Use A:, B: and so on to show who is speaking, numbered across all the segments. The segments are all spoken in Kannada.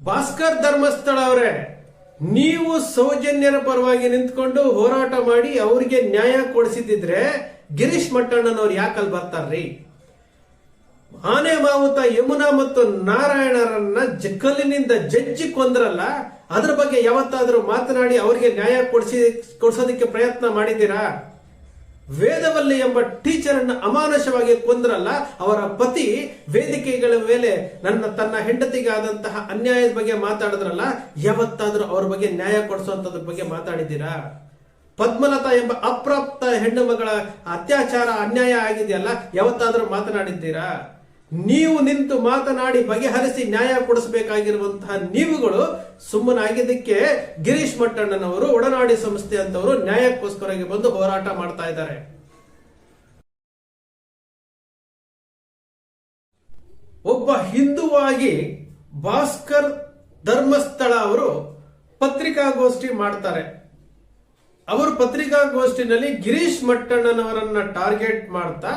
A: ಭಾಸ್ಕರ್ ಧರ್ಮಸ್ಥಳ ಅವರೇ, ನೀವು ಸೌಜನ್ಯರ ಪರವಾಗಿ ನಿಂತ್ಕೊಂಡು ಹೋರಾಟ ಮಾಡಿ ಅವರಿಗೆ ನ್ಯಾಯ ಕೊಡಿಸಿದ್ರೆ ಗಿರೀಶ್ ಮಟ್ಟಣ್ಣನವ್ರು ಯಾಕಲ್ಲಿ ಬರ್ತಾರ್ರಿ? ಆನೆ, ಮಾವುತ, ಯಮುನಾ ಮತ್ತು ನಾರಾಯಣರನ್ನ ಜಕ್ಕಲ್ಲಿನಿಂದ ಕಲ್ಲಿನಿಂದ ಜಜ್ಜಿ ಕೊಂದ್ರಲ್ಲ, ಅದ್ರ ಬಗ್ಗೆ ಯಾವತ್ತಾದ್ರೂ ಮಾತನಾಡಿ ಅವರಿಗೆ ನ್ಯಾಯ ಕೊಡಿಸಿ, ಕೊಡಿಸೋದಕ್ಕೆ ಪ್ರಯತ್ನ ಮಾಡಿದ್ದೀರಾ? ವೇದವಲ್ಲಿ ಎಂಬ ಟೀಚರ್ ಅನ್ನು ಅಮಾನುಷವಾಗಿ ಕೊಂದ್ರಲ್ಲ, ಅವರ ಪತಿ ವೇದಿಕೆಗಳ ಮೇಲೆ ನನ್ನ, ತನ್ನ ಹೆಂಡತಿಗಾದಂತಹ ಅನ್ಯಾಯದ ಬಗ್ಗೆ ಮಾತಾಡಿದ್ರಲ್ಲ, ಯಾವತ್ತಾದ್ರೂ ಅವ್ರ ಬಗ್ಗೆ ನ್ಯಾಯ ಕೊಡಿಸುವಂತದ್ರ ಬಗ್ಗೆ ಮಾತಾಡಿದ್ದೀರಾ? ಪದ್ಮಲತಾ ಎಂಬ ಅಪ್ರಾಪ್ತ ಹೆಣ್ಣು ಮಗಳ ಅತ್ಯಾಚಾರ, ಅನ್ಯಾಯ ಆಗಿದೆಯಲ್ಲ, ಯಾವತ್ತಾದ್ರೂ ಮಾತನಾಡಿದ್ದೀರಾ? ನೀವು ನಿಂತು ಮಾತನಾಡಿ ಬಗೆಹರಿಸಿ ನ್ಯಾಯ ಕೊಡಿಸಬೇಕಾಗಿರುವಂತಹ ನೀವುಗಳು ಸುಮ್ಮನಾಗಿದ್ದಕ್ಕೆ ಗಿರೀಶ್ ಮಟ್ಟಣ್ಣನವರು, ಒಡನಾಡಿ ಸಂಸ್ಥೆ ಅಂತವರು ನ್ಯಾಯಕ್ಕೋಸ್ಕರವಾಗಿ ಬಂದು ಹೋರಾಟ ಮಾಡ್ತಾ ಇದ್ದಾರೆ. ಒಬ್ಬ ಹಿಂದುವಾಗಿ ಭಾಸ್ಕರ್ ಧರ್ಮಸ್ಥಳ ಅವರು ಪತ್ರಿಕಾಗೋಷ್ಠಿ ಮಾಡ್ತಾರೆ. ಅವರು ಪತ್ರಿಕಾಗೋಷ್ಠಿನಲ್ಲಿ ಗಿರೀಶ್ ಮಟ್ಟಣ್ಣನವರನ್ನ ಟಾರ್ಗೆಟ್ ಮಾಡ್ತಾ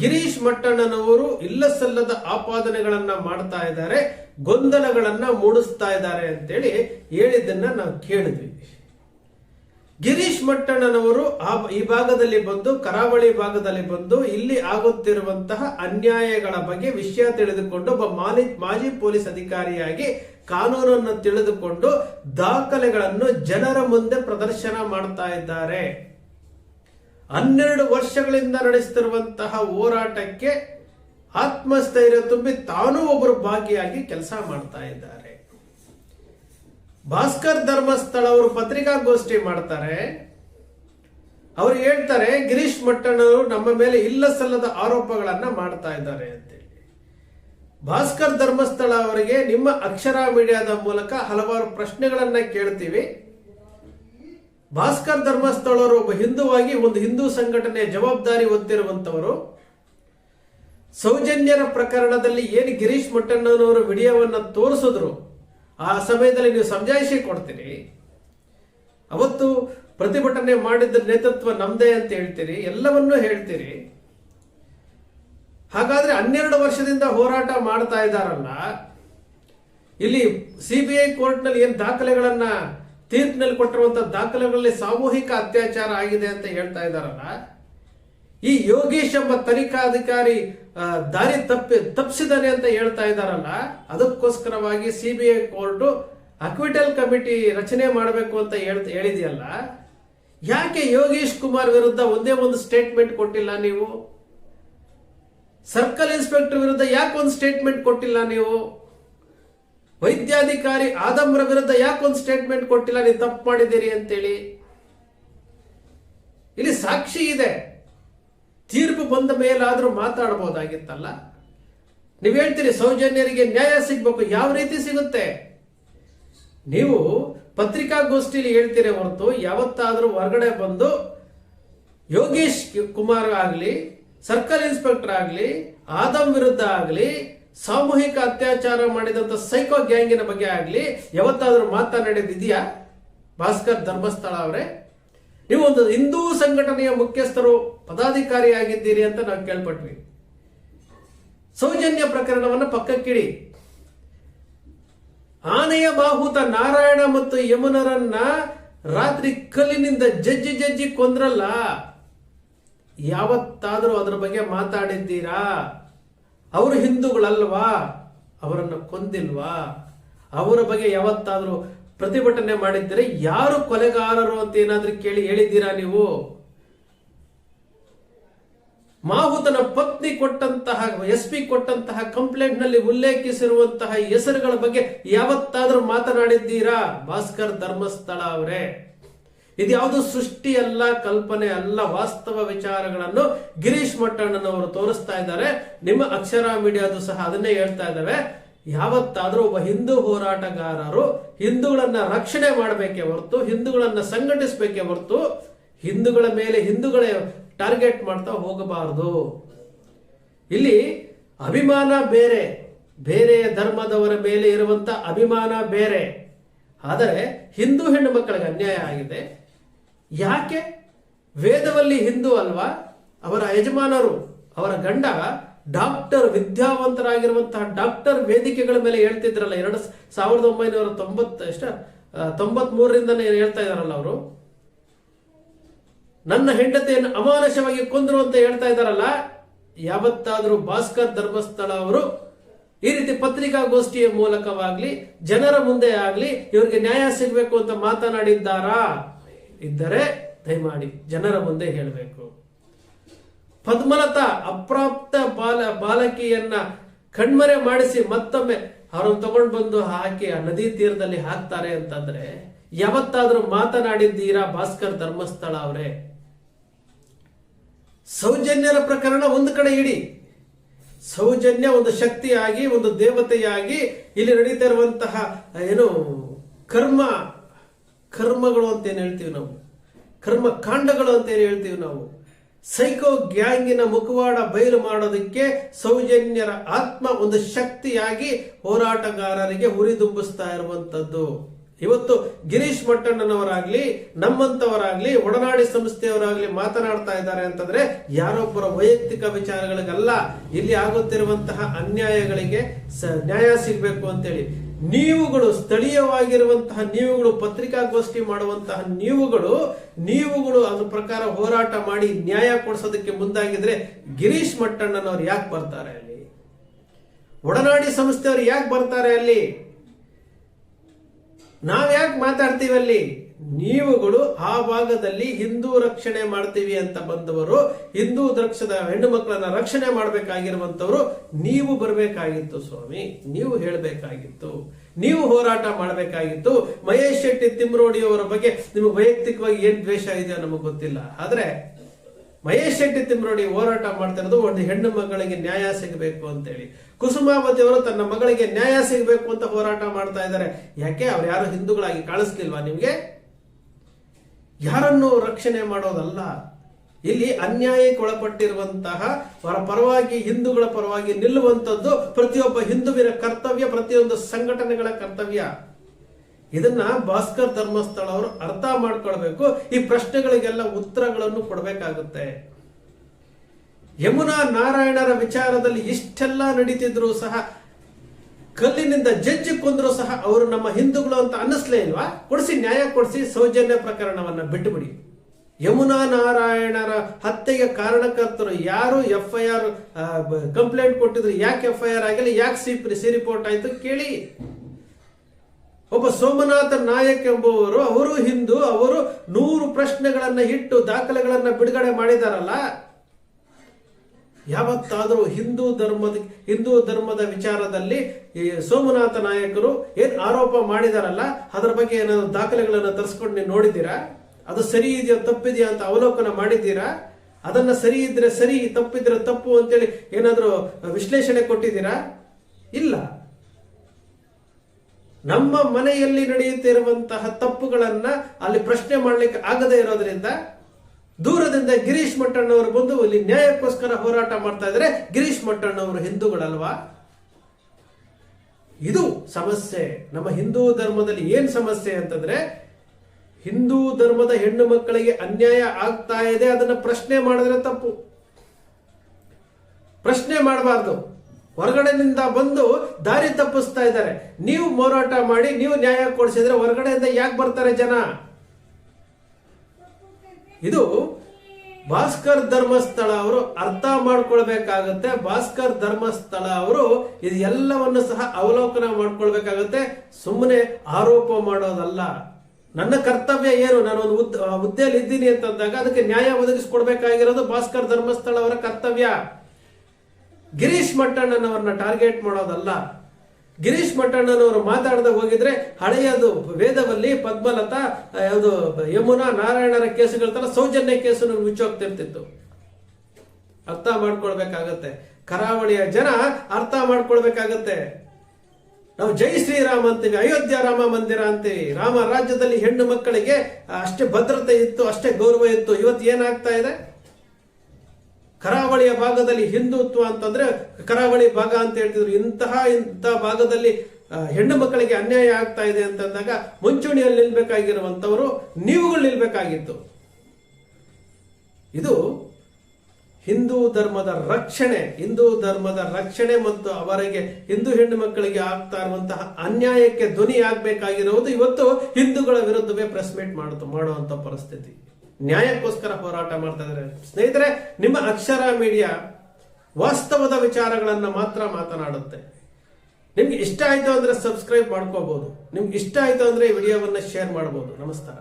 A: ಗಿರೀಶ್ ಮಟ್ಟಣ್ಣನವರು ಇಲ್ಲ ಸಲ್ಲದ ಆಪಾದನೆಗಳನ್ನ ಮಾಡ್ತಾ ಇದ್ದಾರೆ, ಗೊಂದಲಗಳನ್ನ ಮೂಡಿಸ್ತಾ ಇದ್ದಾರೆ ಅಂತೇಳಿ ಹೇಳಿದ್ದನ್ನ ನಾವು ಕೇಳಿದ್ವಿ. ಗಿರೀಶ್ ಮಟ್ಟಣ್ಣನವರು ಆ ಈ ಭಾಗದಲ್ಲಿ ಬಂದು, ಕರಾವಳಿ ಭಾಗದಲ್ಲಿ ಬಂದು, ಇಲ್ಲಿ ಆಗುತ್ತಿರುವಂತಹ ಅನ್ಯಾಯಗಳ ಬಗ್ಗೆ ವಿಷಯ ತಿಳಿದುಕೊಂಡು, ಒಬ್ಬ ಮಾಲಿ, ಮಾಜಿ ಪೊಲೀಸ್ ಅಧಿಕಾರಿಯಾಗಿ ಕಾನೂನನ್ನು ತಿಳಿದುಕೊಂಡು, ದಾಖಲೆಗಳನ್ನು ಜನರ ಮುಂದೆ ಪ್ರದರ್ಶನ ಮಾಡ್ತಾ ಇದ್ದಾರೆ. ಹನ್ನೆರಡು ವರ್ಷಗಳಿಂದ ನಡೆಸ್ತಿರುವಂತಹ ಹೋರಾಟಕ್ಕೆ ಆತ್ಮಸ್ಥೈರ್ಯ ತುಂಬಿ ತಾನೂ ಒಬ್ಬರು ಭಾಗಿಯಾಗಿ ಕೆಲಸ ಮಾಡ್ತಾ ಇದ್ದಾರೆ. ಭಾಸ್ಕರ್ ಧರ್ಮಸ್ಥಳ ಅವರು ಪತ್ರಿಕಾಗೋಷ್ಠಿ ಮಾಡ್ತಾರೆ. ಅವರು ಹೇಳ್ತಾರೆ, ಗಿರೀಶ್ ಮಟ್ಟಣ್ಣವರು ನಮ್ಮ ಮೇಲೆ ಇಲ್ಲ ಸಲ್ಲದ ಆರೋಪಗಳನ್ನ ಮಾಡ್ತಾ ಇದ್ದಾರೆ ಅಂತೇಳಿ. ಭಾಸ್ಕರ್ ಧರ್ಮಸ್ಥಳ ಅವರಿಗೆ ನಿಮ್ಮ ಅಕ್ಷರ ಮೀಡಿಯಾದ ಮೂಲಕ ಹಲವಾರು ಪ್ರಶ್ನೆಗಳನ್ನ ಕೇಳ್ತೀವಿ. ಭಾಸ್ಕರ್ ಧರ್ಮಸ್ಥಳರು ಒಬ್ಬ ಹಿಂದುವಾಗಿ ಒಂದು ಹಿಂದೂ ಸಂಘಟನೆಯ ಜವಾಬ್ದಾರಿ ಹೊತ್ತಿರುವಂತವರು ಸೌಜನ್ಯರ ಪ್ರಕರಣದಲ್ಲಿ ಏನು ಗಿರೀಶ್ ಮಟ್ಟಣ್ಣನವರು ವಿಡಿಯೋವನ್ನು ತೋರಿಸಿದ್ರು, ಆ ಸಮಯದಲ್ಲಿ ನೀವು ಸಮಜಾಯಿಷಿ ಕೊಡ್ತೀರಿ. ಅವತ್ತು ಪ್ರತಿಭಟನೆ ಮಾಡಿದ ನೇತೃತ್ವ ನಮ್ದೇ ಅಂತ ಹೇಳ್ತೀರಿ, ಎಲ್ಲವನ್ನೂ ಹೇಳ್ತೀರಿ. ಹಾಗಾದ್ರೆ ಹನ್ನೆರಡು ವರ್ಷದಿಂದ ಹೋರಾಟ ಮಾಡ್ತಾ ಇದ್ದಾರಲ್ಲ, ಇಲ್ಲಿ ಸಿಬಿಐ ಕೋರ್ಟ್ನಲ್ಲಿ ಏನು ದಾಖಲೆಗಳನ್ನ ತೀರ್ಪಿನಲ್ಲಿ ಕೊಟ್ಟಿರುವಂತಹ ದಾಖಲೆಗಳಲ್ಲಿ ಸಾಮೂಹಿಕ ಅತ್ಯಾಚಾರ ಆಗಿದೆ ಅಂತ ಹೇಳ್ತಾ ಇದ್ದಾರಲ್ಲ, ಈ ಯೋಗೇಶ್ ಎಂಬ ತನಿಖಾಧಿಕಾರಿ ದಾರಿ ತಪ್ಪಿ ತಪ್ಪಿಸಿದಾನೆ ಅಂತ ಹೇಳ್ತಾ ಇದ್ದಾರಲ್ಲ, ಅದಕ್ಕೋಸ್ಕರವಾಗಿ ಸಿಬಿಐ ಕೋರ್ಟ್ ಅಕ್ವಿಟಲ್ ಕಮಿಟಿ ರಚನೆ ಮಾಡಬೇಕು ಅಂತ ಹೇಳ್ತ, ಹೇಳಿದೆಯಲ್ಲ, ಯಾಕೆ ಯೋಗೇಶ್ ಕುಮಾರ್ ವಿರುದ್ಧ ಒಂದೇ ಒಂದು ಸ್ಟೇಟ್ಮೆಂಟ್ ಕೊಟ್ಟಿಲ್ಲ ನೀವು? ಸರ್ಕಲ್ ಇನ್ಸ್ಪೆಕ್ಟರ್ ವಿರುದ್ಧ ಯಾಕೆ ಒಂದು ಸ್ಟೇಟ್ಮೆಂಟ್ ಕೊಟ್ಟಿಲ್ಲ ನೀವು? ವೈದ್ಯಾಧಿಕಾರಿ ಆದಮ್ರ ವಿರುದ್ಧ ಯಾಕೊಂದು ಸ್ಟೇಟ್ಮೆಂಟ್ ಕೊಟ್ಟಿಲ್ಲ ನೀವು ತಪ್ಪು ಮಾಡಿದ್ದೀರಿ ಅಂತೇಳಿ. ಇಲ್ಲಿ ಸಾಕ್ಷಿ ಇದೆ. ತೀರ್ಪು ಬಂದ ಮೇಲಾದರೂ ಮಾತಾಡಬಹುದಾಗಿತ್ತಲ್ಲ ನೀವು ಹೇಳ್ತೀರಿ ಸೌಜನ್ಯರಿಗೆ ನ್ಯಾಯ ಸಿಗ್ಬೇಕು, ಯಾವ ರೀತಿ ಸಿಗುತ್ತೆ? ನೀವು ಪತ್ರಿಕಾಗೋಷ್ಠಿಲಿ ಹೇಳ್ತೀರಿ ಹೊರತು, ಯಾವತ್ತಾದರೂ ಹೊರಗಡೆ ಬಂದು ಯೋಗೇಶ್ ಕುಮಾರ್ ಆಗಲಿ, ಸರ್ಕಲ್ ಇನ್ಸ್ಪೆಕ್ಟರ್ ಆಗಲಿ, ಆದಮ್ ವಿರುದ್ಧ ಆಗಲಿ ಸಾಮೂಹಿಕ ಅತ್ಯಾಚಾರ ಮಾಡಿದಂತ ಸೈಕೋ ಗ್ಯಾಂಗಿನ ಬಗ್ಗೆ ಆಗಲಿ, ಯಾವತ್ತಾದ್ರೂ ಮಾತನಾಡಿದಿದೆಯಾ ಭಾಸ್ಕರ್ ಧರ್ಮಸ್ಥಳ ಅವರೇ, ನೀವು ಒಂದು ಹಿಂದೂ ಸಂಘಟನೆಯ ಮುಖ್ಯಸ್ಥರು, ಪದಾಧಿಕಾರಿಯಾಗಿದ್ದೀರಿ ಅಂತ ನಾವು ಕೇಳ್ಪಟ್ವಿ. ಸೌಜನ್ಯ ಪ್ರಕರಣವನ್ನು ಪಕ್ಕಕ್ಕಿಡಿ. ಆನೆಯ ಬಾಹುತ ನಾರಾಯಣ ಮತ್ತು ಯಮುನರನ್ನ ರಾತ್ರಿ ಕಲ್ಲಿನಿಂದ ಜಜ್ಜಿ ಜಜ್ಜಿ ಕೊಂದ್ರಲ್ಲ, ಯಾವತ್ತಾದರೂ ಅದರ ಬಗ್ಗೆ ಮಾತಾಡಿದ್ದೀರಾ? ಅವರು ಹಿಂದೂಗಳಲ್ವಾ? ಅವರನ್ನು ಕೊಂದಿಲ್ವಾ? ಅವರ ಬಗ್ಗೆ ಯಾವತ್ತಾದರೂ ಪ್ರತಿಭಟನೆ ಮಾಡಿದ್ದರೆ ಯಾರು ಕೊಲೆಗಾರರು ಅಂತ ಏನಾದರೂ ಕೇಳಿ ಹೇಳಿದ್ದೀರಾ ನೀವು? ಮಾಹುತನ ಪತ್ನಿ ಕೊಟ್ಟಂತಹ ಎಸ್ ಪಿ ಕೊಟ್ಟಂತಹ ಕಂಪ್ಲೇಂಟ್ನಲ್ಲಿ ಉಲ್ಲೇಖಿಸಿರುವಂತಹ ಹೆಸರುಗಳ ಬಗ್ಗೆ ಯಾವತ್ತಾದರೂ ಮಾತನಾಡಿದ್ದೀರಾ? ಭಾಸ್ಕರ್ ಧರ್ಮಸ್ಥಳ ಅವರೇ. ಇದ್ಯಾವುದು ಸೃಷ್ಟಿ ಅಲ್ಲ, ಕಲ್ಪನೆ ಅಲ್ಲ, ವಾಸ್ತವ ವಿಚಾರಗಳನ್ನು ಗಿರೀಶ್ ಮಟ್ಟಣ್ಣನವರು ತೋರಿಸ್ತಾ ಇದ್ದಾರೆ. ನಿಮ್ಮ ಅಕ್ಷರ ಮೀಡಿಯಾದು ಸಹ ಅದನ್ನೇ ಹೇಳ್ತಾ ಇದ್ದಾವೆ. ಯಾವತ್ತಾದರೂ ಒಬ್ಬ ಹಿಂದೂ ಹೋರಾಟಗಾರರು ಹಿಂದೂಗಳನ್ನ ರಕ್ಷಣೆ ಮಾಡಬೇಕೆ ಹೊರತು, ಹಿಂದೂಗಳನ್ನ ಸಂಘಟಿಸಬೇಕೇ ಹೊರತು, ಹಿಂದೂಗಳ ಮೇಲೆ ಹಿಂದೂಗಳೇ ಟಾರ್ಗೆಟ್ ಮಾಡ್ತಾ ಹೋಗಬಾರದು. ಇಲ್ಲಿ ಅಭಿಮಾನ ಬೇರೆ ಬೇರೆ ಧರ್ಮದವರ ಮೇಲೆ ಇರುವಂತ ಅಭಿಮಾನ ಬೇರೆ. ಆದರೆ ಹಿಂದೂ ಹೆಣ್ಣು ಮಕ್ಕಳಿಗೆ ಅನ್ಯಾಯ ಆಗಿದೆ. ಯಾಕೆ? ವೇದವಲ್ಲಿ ಹಿಂದೂ ಅಲ್ವಾ? ಅವರ ಯಜಮಾನರು, ಅವರ ಗಂಡ ಡಾಕ್ಟರ್ ವಿದ್ಯಾವಂತರಾಗಿರುವಂತಹ ಡಾಕ್ಟರ್ ವೇದಿಕೆಗಳ ಮೇಲೆ ಹೇಳ್ತಿದ್ರಲ್ಲ, ಎರಡು ಸಾವಿರದ ಒಂಬೈನೂರ ತೊಂಬತ್ ಎಷ್ಟ ತೊಂಬತ್ ಮೂರರಿಂದನೇ ಹೇಳ್ತಾ ಇದಾರಲ್ಲ ಅವರು? ನನ್ನ ಹೆಂಡತಿಯನ್ನು ಅಮಾನುಷವಾಗಿ ಕೊಂದರು ಅಂತ ಹೇಳ್ತಾ ಇದ್ದಾರಲ್ಲ, ಯಾವತ್ತಾದ್ರೂ ಭಾಸ್ಕರ್ ಧರ್ಮಸ್ಥಳ ಅವರು ಈ ರೀತಿ ಪತ್ರಿಕಾಗೋಷ್ಠಿಯ ಮೂಲಕವಾಗ್ಲಿ, ಜನರ ಮುಂದೆ ಆಗ್ಲಿ, ಇವರಿಗೆ ನ್ಯಾಯ ಸಿಗಬೇಕು ಅಂತ ಮಾತನಾಡಿದ್ದಾರಾ? ಇದ್ದರೆ ದಯಮಾಡಿ ಜನರ ಮುಂದೆ ಹೇಳಬೇಕು. ಪದ್ಮಲತಾ ಅಪ್ರಾಪ್ತ ಬಾಲ ಬಾಲಕಿಯನ್ನ ಕಣ್ಮರೆ ಮಾಡಿಸಿ ಮತ್ತೊಮ್ಮೆ ಅವರನ್ನು ತಗೊಂಡು ಬಂದು ಹಾಕಿ ಆ ನದಿ ತೀರದಲ್ಲಿ ಹಾಕ್ತಾರೆ ಅಂತಂದ್ರೆ ಯಾವತ್ತಾದ್ರೂ ಮಾತನಾಡಿದ್ದೀರಾ ಭಾಸ್ಕರ್ ಧರ್ಮಸ್ಥಳ ಅವರೇ? ಸೌಜನ್ಯರ ಪ್ರಕರಣ ಒಂದು ಕಡೆ ಇಡಿ. ಸೌಜನ್ಯ ಒಂದು ಶಕ್ತಿಯಾಗಿ, ಒಂದು ದೇವತೆಯಾಗಿ ಇಲ್ಲಿ ನಡೀತಾ ಇರುವಂತಹ ಏನು, ಕರ್ಮ ಕರ್ಮಗಳು ಅಂತ ಏನು ಹೇಳ್ತೀವಿ ನಾವು? ಕರ್ಮ ಕಾಂಡಗಳು ಅಂತ ಏನು ಹೇಳ್ತೀವಿ ನಾವು? ಸೈಕೋ ಗ್ಯಾಂಗಿನ ಮುಖವಾಡ ಬಯಲು ಮಾಡೋದಕ್ಕೆ ಸೌಜನ್ಯರ ಆತ್ಮ ಒಂದು ಶಕ್ತಿಯಾಗಿ ಹೋರಾಟಗಾರರಿಗೆ ಹುರಿದುಂಬಿಸ್ತಾ ಇರುವಂತದ್ದು ಇವತ್ತು ಗಿರೀಶ್ ಮಟ್ಟಣ್ಣನವರಾಗ್ಲಿ, ನಮ್ಮಂತವರಾಗ್ಲಿ, ಒಡನಾಡಿ ಸಂಸ್ಥೆಯವರಾಗ್ಲಿ ಮಾತನಾಡ್ತಾ ಇದ್ದಾರೆ ಅಂತಂದ್ರೆ ಯಾರೊಬ್ಬರ ವೈಯಕ್ತಿಕ ವಿಚಾರಗಳಿಗಲ್ಲ. ಇಲ್ಲಿ ಆಗುತ್ತಿರುವಂತಹ ಅನ್ಯಾಯಗಳಿಗೆ ನ್ಯಾಯ ಸಿಗಬೇಕು ಅಂತೇಳಿ. ನೀವುಗಳು ಸ್ಥಳೀಯವಾಗಿರುವಂತಹ, ನೀವುಗಳು ಪತ್ರಿಕಾಗೋಷ್ಠಿ ಮಾಡುವಂತಹ ನೀವುಗಳು ನೀವುಗಳು ಅದ್ರ ಪ್ರಕಾರ ಹೋರಾಟ ಮಾಡಿ ನ್ಯಾಯ ಕೊಡಿಸೋದಕ್ಕೆ ಮುಂದಾಗಿದ್ರೆ ಗಿರೀಶ್ ಮಟ್ಟಣ್ಣನವ್ರು ಯಾಕೆ ಬರ್ತಾರೆ ಅಲ್ಲಿ? ಒಡನಾಡಿ ಸಂಸ್ಥೆಯವರು ಯಾಕೆ ಬರ್ತಾರೆ ಅಲ್ಲಿ? ನಾವ್ಯಾಕೆ ಮಾತಾಡ್ತೀವಿ ಅಲ್ಲಿ? ನೀವುಗಳು ಆ ಭಾಗದಲ್ಲಿ ಹಿಂದೂ ರಕ್ಷಣೆ ಮಾಡ್ತೀವಿ ಅಂತ ಬಂದವರು, ಹಿಂದೂ ದಕ್ಷದ ಹೆಣ್ಣು ಮಕ್ಕಳನ್ನ ರಕ್ಷಣೆ ಮಾಡಬೇಕಾಗಿರುವಂತವರು ನೀವು ಬರಬೇಕಾಗಿತ್ತು ಸ್ವಾಮಿ, ನೀವು ಹೇಳಬೇಕಾಗಿತ್ತು. ನೀವು ಹೋರಾಟ ಮಾಡಬೇಕಾಗಿತ್ತು. ಮಹೇಶ್ ಶೆಟ್ಟಿ ತಿಮ್ರೋಡಿಯವರ ಬಗ್ಗೆ ನಿಮಗೆ ವೈಯಕ್ತಿಕವಾಗಿ ಏನ್ ದ್ವೇಷ ಇದೆಯೋ ನಮಗೆ ಗೊತ್ತಿಲ್ಲ. ಆದ್ರೆ, ಮಹೇಶ್ ಶೆಟ್ಟಿ ತಿಮ್ರೋಡಿ ಹೋರಾಟ ಮಾಡ್ತಿರೋದು ಒಂದು ಹೆಣ್ಣು ಮಗಳಿಗೆ ನ್ಯಾಯ ಸಿಗಬೇಕು ಅಂತೇಳಿ. ಕುಸುಮಾವತಿ ಅವರು ತನ್ನ ಮಗಳಿಗೆ ನ್ಯಾಯ ಸಿಗಬೇಕು ಅಂತ ಹೋರಾಟ ಮಾಡ್ತಾ ಇದ್ದಾರೆ. ಯಾಕೆ? ಅವ್ರು ಯಾರು ಹಿಂದೂಗಳಾಗಿ ಕಾಣಿಸ್ಲಿಲ್ವಾ ನಿಮ್ಗೆ? ಯಾರನ್ನು ರಕ್ಷಣೆ ಮಾಡೋದಲ್ಲ, ಇಲ್ಲಿ ಅನ್ಯಾಯಕ್ಕೆ ಒಳಪಟ್ಟಿರುವಂತಹ ಅವರ ಪರವಾಗಿ ಹಿಂದೂಗಳ ಪರವಾಗಿ ನಿಲ್ಲುವಂಥದ್ದು ಪ್ರತಿಯೊಬ್ಬ ಹಿಂದುವಿನ ಕರ್ತವ್ಯ, ಪ್ರತಿಯೊಂದು ಸಂಘಟನೆಗಳ ಕರ್ತವ್ಯ. ಇದನ್ನ ಭಾಸ್ಕರ್ ಧರ್ಮಸ್ಥಳ ಅವರು ಅರ್ಥ ಮಾಡ್ಕೊಳ್ಬೇಕು. ಈ ಪ್ರಶ್ನೆಗಳಿಗೆಲ್ಲ ಉತ್ತರಗಳನ್ನು ಕೊಡಬೇಕಾಗುತ್ತೆ. ಯಮುನಾ ನಾರಾಯಣರ ವಿಚಾರದಲ್ಲಿ ಇಷ್ಟೆಲ್ಲ ನಡೀತಿದ್ರು ಸಹ ಕಲ್ಲಿನಿಂದ ಜಜ್ಜಿ ಕೊಂದರೂ ಸಹ ಅವರು ನಮ್ಮ ಹಿಂದೂಗಳು ಅಂತ ಅನ್ನಿಸ್ಲೇ ಇಲ್ವಾ? ಕೊಡಿಸಿ ನ್ಯಾಯ ಕೊಡಿಸಿ ಸೌಜನ್ಯ ಪ್ರಕರಣವನ್ನ ಬಿಟ್ಟುಬಿಡಿ. ಯಮುನಾ ನಾರಾಯಣರ ಹತ್ಯೆಗೆ ಕಾರಣಕರ್ತರು ಯಾರು? ಎಫ್ ಐ ಆರ್ ಕಂಪ್ಲೇಂಟ್ ಕೊಟ್ಟಿದ್ರು. ಯಾಕೆ ಎಫ್ ಐ ಆರ್ ಆಗಿಲ್ಲ? ಯಾಕೆ ಸಿ ಸಿ ರಿಪೋರ್ಟ್ ಆಯ್ತು ಕೇಳಿ. ಒಬ್ಬ ಸೋಮನಾಥ ನಾಯಕ್ ಎಂಬುವರು, ಅವರು ಹಿಂದೂ, ಅವರು ನೂರು ಪ್ರಶ್ನೆಗಳನ್ನು ಇಟ್ಟು ದಾಖಲೆಗಳನ್ನು ಬಿಡುಗಡೆ ಮಾಡಿದಾರಲ್ಲ. ಯಾವತ್ತಾದರೂ ಹಿಂದೂ ಧರ್ಮದ ಹಿಂದೂ ಧರ್ಮದ ವಿಚಾರದಲ್ಲಿ ಸೋಮನಾಥ ನಾಯಕರು ಏನು ಆರೋಪ ಮಾಡಿದಾರಲ್ಲ, ಅದರ ಬಗ್ಗೆ ಏನಾದರೂ ದಾಖಲೆಗಳನ್ನು ತರಿಸ್ಕೊಂಡು ನೀವು ನೋಡಿದ್ದೀರಾ? ಅದು ಸರಿ ಇದೆಯೋ, ತಪ್ಪಿದೆಯಾ ಅಂತ ಅವಲೋಕನ ಮಾಡಿದ್ದೀರಾ? ಅದನ್ನ ಸರಿ ಇದ್ರೆ ಸರಿ ತಪ್ಪಿದ್ರೆ ತಪ್ಪು ಅಂತೇಳಿ ಏನಾದರೂ ವಿಶ್ಲೇಷಣೆ ಕೊಟ್ಟಿದ್ದೀರಾ? ಇಲ್ಲ. ನಮ್ಮ ಮನೆಯಲ್ಲಿ ನಡೆಯುತ್ತಿರುವಂತಹ ತಪ್ಪುಗಳನ್ನು ಅಲ್ಲಿ ಪ್ರಶ್ನೆ ಮಾಡ್ಲಿಕ್ಕೆ ಆಗದೇ ಇರೋದ್ರಿಂದ ದೂರದಿಂದ ಗಿರೀಶ್ ಮಟ್ಟಣ್ಣವರು ಬಂದು ಇಲ್ಲಿ ನ್ಯಾಯಕ್ಕೋಸ್ಕರ ಹೋರಾಟ ಮಾಡ್ತಾ ಇದ್ರೆ ಗಿರೀಶ್ ಮಟ್ಟಣ್ಣವರು ಹಿಂದೂಗಳಲ್ವಾ? ಇದು ಸಮಸ್ಯೆ. ನಮ್ಮ ಹಿಂದೂ ಧರ್ಮದಲ್ಲಿ ಏನ್ ಸಮಸ್ಯೆ ಅಂತಂದ್ರೆ, ಹಿಂದೂ ಧರ್ಮದ ಹೆಣ್ಣು ಮಕ್ಕಳಿಗೆ ಅನ್ಯಾಯ ಆಗ್ತಾ ಇದೆ, ಅದನ್ನ ಪ್ರಶ್ನೆ ಮಾಡಿದ್ರೆ ತಪ್ಪು. ಪ್ರಶ್ನೆ ಮಾಡಬಾರ್ದು. ಹೊರಗಡೆಯಿಂದ ಬಂದು ದಾರಿ ತಪ್ಪಿಸ್ತಾ ಇದ್ದಾರೆ. ನೀವು ಹೋರಾಟ ಮಾಡಿ, ನೀವು ನ್ಯಾಯ ಕೊಡಿಸಿದ್ರೆ ಹೊರಗಡೆಯಿಂದ ಯಾಕೆ ಬರ್ತಾರೆ ಜನ? ಇದು ಭಾಸ್ಕರ್ ಧರ್ಮಸ್ಥಳ ಅವರು ಅರ್ಥ ಮಾಡ್ಕೊಳ್ಬೇಕಾಗತ್ತೆ. ಭಾಸ್ಕರ್ ಧರ್ಮಸ್ಥಳ ಅವರು ಇದು ಎಲ್ಲವನ್ನು ಸಹ ಅವಲೋಕನ ಮಾಡ್ಕೊಳ್ಬೇಕಾಗತ್ತೆ. ಸುಮ್ಮನೆ ಆರೋಪ ಮಾಡೋದಲ್ಲ. ನನ್ನ ಕರ್ತವ್ಯ ಏನು? ನಾನು ಒಂದು ಹುದ್ದೆಯಲ್ಲಿ ಇದ್ದೀನಿ ಅಂತಂದಾಗ ಅದಕ್ಕೆ ನ್ಯಾಯ ಒದಗಿಸ್ಕೊಡ್ಬೇಕಾಗಿರೋದು ಭಾಸ್ಕರ್ ಧರ್ಮಸ್ಥಳ ಅವರ ಕರ್ತವ್ಯ. ಗಿರೀಶ್ ಮಟ್ಟಣ್ಣನವರನ್ನ ಟಾರ್ಗೆಟ್ ಮಾಡೋದಲ್ಲ. ಗಿರೀಶ್ ಮಟ್ಟಣ್ಣನವರು ಮಾತಾಡ್ದಾಗ ಹೋಗಿದ್ರೆ ಹಳೆಯದು ವೇದವಲ್ಲಿ ಪದ್ಮಲತಾ ಯಾವುದು, ಯಮುನಾ, ನಾರಾಯಣರ ಕೇಸುಗಳ ತರ ಸೌಜನ್ಯ ಕೇಸನ್ನು ಮುಚ್ಚೋಗ್ತಿರ್ತಿತ್ತು. ಅರ್ಥ ಮಾಡ್ಕೊಳ್ಬೇಕಾಗತ್ತೆ. ಕರಾವಳಿಯ ಜನ ಅರ್ಥ ಮಾಡ್ಕೊಳ್ಬೇಕಾಗತ್ತೆ. ನಾವು ಜೈ ಶ್ರೀರಾಮ್ ಅಂತೀವಿ, ಅಯೋಧ್ಯ ರಾಮ ಮಂದಿರ ಅಂತೀವಿ. ರಾಮ ರಾಜ್ಯದಲ್ಲಿ ಹೆಣ್ಣು ಮಕ್ಕಳಿಗೆ ಅಷ್ಟೇ ಭದ್ರತೆ ಇತ್ತು, ಅಷ್ಟೇ ಗೌರವ ಇತ್ತು. ಇವತ್ತು ಏನಾಗ್ತಾ ಇದೆ? ಕರಾವಳಿಯ ಭಾಗದಲ್ಲಿ ಹಿಂದುತ್ವ ಅಂತಂದ್ರೆ ಕರಾವಳಿ ಭಾಗ ಅಂತ ಹೇಳ್ತಿದ್ರು. ಇಂತಹ ಇಂತಹ ಭಾಗದಲ್ಲಿ ಹೆಣ್ಣು ಮಕ್ಕಳಿಗೆ ಅನ್ಯಾಯ ಆಗ್ತಾ ಇದೆ ಅಂತಂದಾಗ ಮುಂಚೂಣಿಯಲ್ಲಿ ನಿಲ್ಬೇಕಾಗಿರುವಂತವರು ನೀವುಗಳು ನಿಲ್ಬೇಕಾಗಿತ್ತು ಇದು ಹಿಂದೂ ಧರ್ಮದ ರಕ್ಷಣೆ, ಹಿಂದೂ ಧರ್ಮದ ರಕ್ಷಣೆ ಮತ್ತು ಅವರಿಗೆ ಹಿಂದೂ ಹೆಣ್ಣು ಮಕ್ಕಳಿಗೆ ಆಗ್ತಾ ಇರುವಂತಹ ಅನ್ಯಾಯಕ್ಕೆ ಧ್ವನಿ ಆಗ್ಬೇಕಾಗಿರುವುದು ಇವತ್ತು ಹಿಂದೂಗಳ ವಿರುದ್ಧವೇ ಪ್ರೆಸ್ ಮೀಟ್ ಮಾಡುತ್ತ ಮಾಡುವಂತ ಪರಿಸ್ಥಿತಿ. ನ್ಯಾಯಕ್ಕೋಸ್ಕರ ಹೋರಾಟ ಮಾಡ್ತಾ ಇದ್ದಾರೆ. ಸ್ನೇಹಿತರೆ, ನಿಮ್ಮ ಅಕ್ಷರ ಮೀಡಿಯಾ ವಾಸ್ತವದ ವಿಚಾರಗಳನ್ನು ಮಾತ್ರ ಮಾತನಾಡುತ್ತೆ. ನಿಮ್ಗೆ ಇಷ್ಟ ಆಯ್ತು ಅಂದ್ರೆ ಸಬ್ಸ್ಕ್ರೈಬ್ ಮಾಡ್ಕೋಬಹುದು ನಿಮ್ಗೆ ಇಷ್ಟ ಆಯ್ತು ಅಂದ್ರೆ ಈ ವಿಡಿಯೋವನ್ನ ಶೇರ್ ಮಾಡಬಹುದು ನಮಸ್ಕಾರ.